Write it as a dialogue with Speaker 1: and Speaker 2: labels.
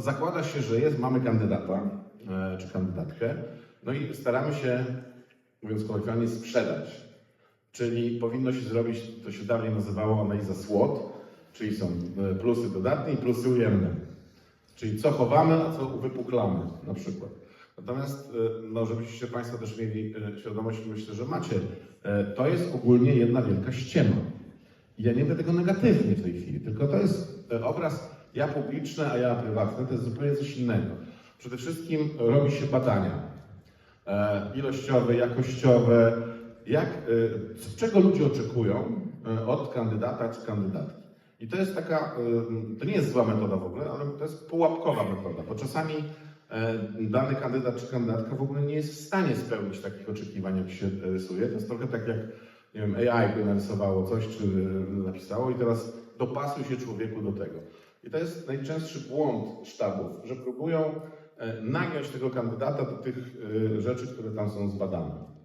Speaker 1: zakłada się, że jest, mamy kandydata e, czy kandydatkę, no i staramy się, mówiąc kolokwialnie, sprzedać. Czyli powinno się zrobić, to się dawniej nazywało analiza SWOT, czyli są e, plusy dodatnie i plusy ujemne. Czyli co chowamy, a co uwypuklamy na przykład. Natomiast, e, no, żebyście Państwo też mieli świadomość, myślę, że macie, to jest ogólnie jedna wielka ściema. Ja nie mówię tego negatywnie w tej chwili, tylko to jest obraz ja publiczny, a ja prywatny, to jest zupełnie coś innego. Przede wszystkim robi się badania e, ilościowe, jakościowe, jak, e, czego ludzie oczekują e, od kandydata czy kandydatki. I to jest taka, to nie jest zła metoda w ogóle, ale to jest pułapkowa metoda, bo czasami dany kandydat czy kandydatka w ogóle nie jest w stanie spełnić takich oczekiwań, jak się rysuje. To jest trochę tak jak nie wiem, AI by narysowało coś, czy napisało i teraz dopasuj się człowieku do tego. I to jest najczęstszy błąd sztabów, że próbują e, nagiąć tego kandydata do tych e, rzeczy, które tam są zbadane.